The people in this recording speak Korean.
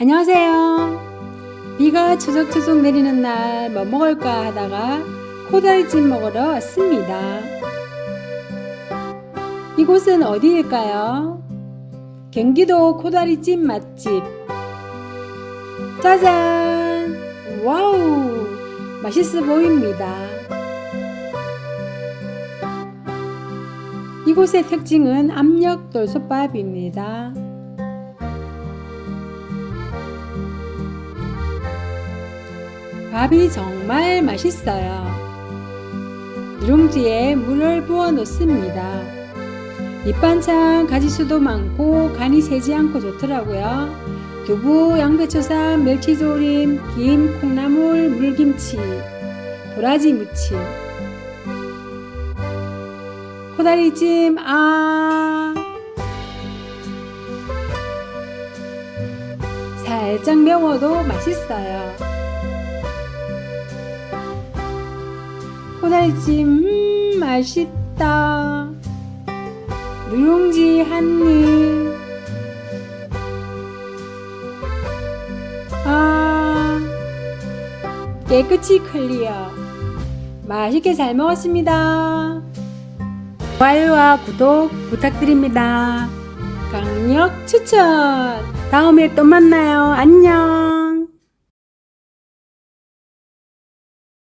안녕하세요. 비가 추적추적 내리는 날 뭐 먹을까 하다가 코다리찜 먹으러 왔습니다. 이곳은 어디일까요? 경기도 코다리찜 맛집. 짜잔! 와우! 맛있어 보입니다. 이곳의 특징은 압력 돌솥밥입니다. 밥이 정말 맛있어요. 누룽지에 물을 부어 놓습니다. 밑반찬 가지수도 많고 간이 세지 않고 좋더라고요. 두부, 양배추쌈, 멸치조림, 김, 콩나물, 물김치, 도라지 무침, 코다리찜, 아. 살짝 매워도 맛있어요. 코다리찜, 음, 맛있다. 누룽지 한 입. 아, 깨끗이 클리어. 맛있게 잘 먹었습니다. 좋아요와 구독 부탁드립니다. 강력 추천! 다음에 또 만나요. 안녕!